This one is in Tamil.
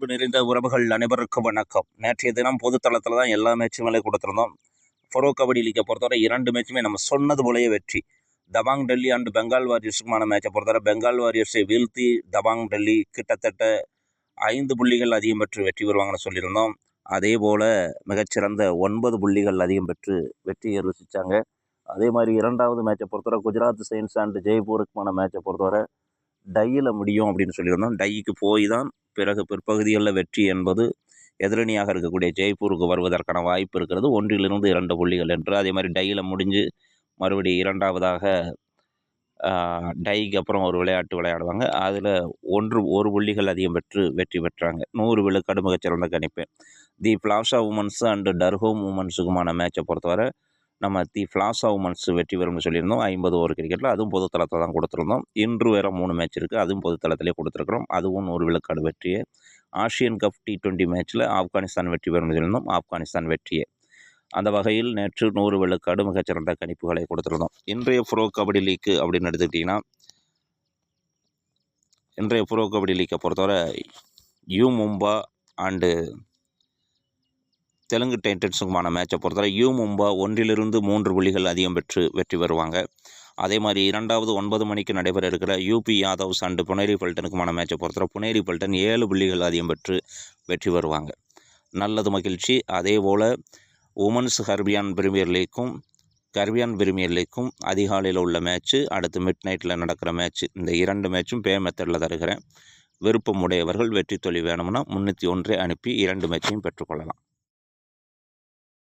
அன்பு நிறைந்த உறவுகள் அனைவருக்கும் வணக்கம். நேற்றைய தினம் பொதுத்தளத்தில் தான் எல்லா மேட்சுமே கொடுத்துருந்தோம். ஃபரோ கபடி லீக்கை பொறுத்தவரை இரண்டு மேட்சுமே நம்ம சொன்னது போலேயே வெற்றி. தபாங் டெல்லி அண்ட் பெங்கால் வாரியர்ஸுக்குமான மேட்சை பொறுத்தவரை பெங்கால் வாரியர்ஸை வீழ்த்தி தபாங் டெல்லி கிட்டத்தட்ட ஐந்து புள்ளிகள் அதிகம் பெற்று வெற்றி பெறுவாங்கன்னு சொல்லியிருந்தோம். அதே போல் மிகச்சிறந்த ஒன்பது புள்ளிகள் அதிகம் பெற்று வெற்றியை ருசித்தாங்க அதே மாதிரி இரண்டாவது மேட்சை பொறுத்தவரை குஜராத் சயின்ஸ் அண்ட் ஜெய்ப்பூருக்குமான மேட்சை பொறுத்தவரை டையில் முடியும் அப்படின்னு சொல்லியிருந்தோம். டைக்கு போய் தான் பிறகு பிற்பகுதிகளில் வெற்றி என்பது எதிரணியாக இருக்கக்கூடிய ஜெய்ப்பூருக்கு வருவதற்கான வாய்ப்பு இருக்கிறது. ஒன்றிலிருந்து இரண்டு புள்ளிகள் என்று. அதே மாதிரி டையில் முடிஞ்சு மறுபடி இரண்டாவதாக டைக்கு அப்புறம் ஒரு விளையாட்டு விளையாடுவாங்க. அதில் ஒன்று ஒரு புள்ளிகள் அதிகம் பெற்று வெற்றி பெற்றாங்க. நூறு விழுக்காடு மிகச்சிறந்த கணிப்பேன் தி பிளாஷா உமன்ஸ் அண்டு டர்ஹோம் உமன்ஸுக்குமான மேட்சை பொறுத்தவரை நம்ம தி ஃப்ளாஸ் ஆஃப் மன்ஸ் வெற்றி பெறும்னு சொல்லியிருந்தோம். ஐம்பது ஓவர் கிரிக்கெட்டில் அதுவும் பொதுத்தளத்தில் தான் கொடுத்துருந்தோம். இன்று வேறு மூணு மேட்ச் இருக்குது அதுவும் பொதுத்தளத்திலே கொடுத்துருக்குறோம். அதுவும் ஒரு விழுக்காடு வெற்றியே. ஆசியன் கப் டி டுவெண்ட்டி மேட்ச்சில் ஆப்கானிஸ்தான் வெற்றி பெறும்னு சொல்லியிருந்தோம். ஆப்கானிஸ்தான் வெற்றியே. அந்த வகையில் நேற்று நூறு விழுக்காடு மிகச்சிறந்த கணிப்புகளை கொடுத்துருந்தோம். இன்றைய ப்ரோ கபடி லீக்கு அப்படின்னு எடுத்துக்கிட்டிங்கன்னா இன்றைய ப்ரோ கபடி லீக்கை பொறுத்தவரை யூ மும்பா அண்டு தெலுங்கு டைட்டன்ஸுக்குமான மேட்சை பொறுத்தவரை யூ மும்பா ஒன்றிலிருந்து மூன்று புள்ளிகள் அதிகம் பெற்று வெற்றி பெறுவாங்க. அதே மாதிரி இரண்டாவது ஒன்பது மணிக்கு நடைபெற இருக்கிற யூபி யாதவ்ஸ் அண்டு புனேரி பல்டனுக்குமான மேட்சை பொறுத்தவரை புனேரி பல்டன் ஏழு புள்ளிகள் அதிகம் பெற்று வெற்றி பெறுவாங்க. நல்லது மகிழ்ச்சி. அதே போல் உமன்ஸ் கர்பியான் பிரீமியர் லீக்கும் கர்பியான் பிரீமியர் லீக்கும் அதிகாலையில் உள்ள மேட்ச்சு அடுத்து மிட் நைட்டில் நடக்கிற மேட்ச் இந்த இரண்டு மேட்சும் பே மெத்தடில் தருகிறேன். விருப்பம் உடையவர்கள் வெற்றி தொழில் வேணும்னா முந்நூற்றி ஒன்றை அனுப்பி இரண்டு மேட்சையும் பெற்றுக்கொள்ளலாம்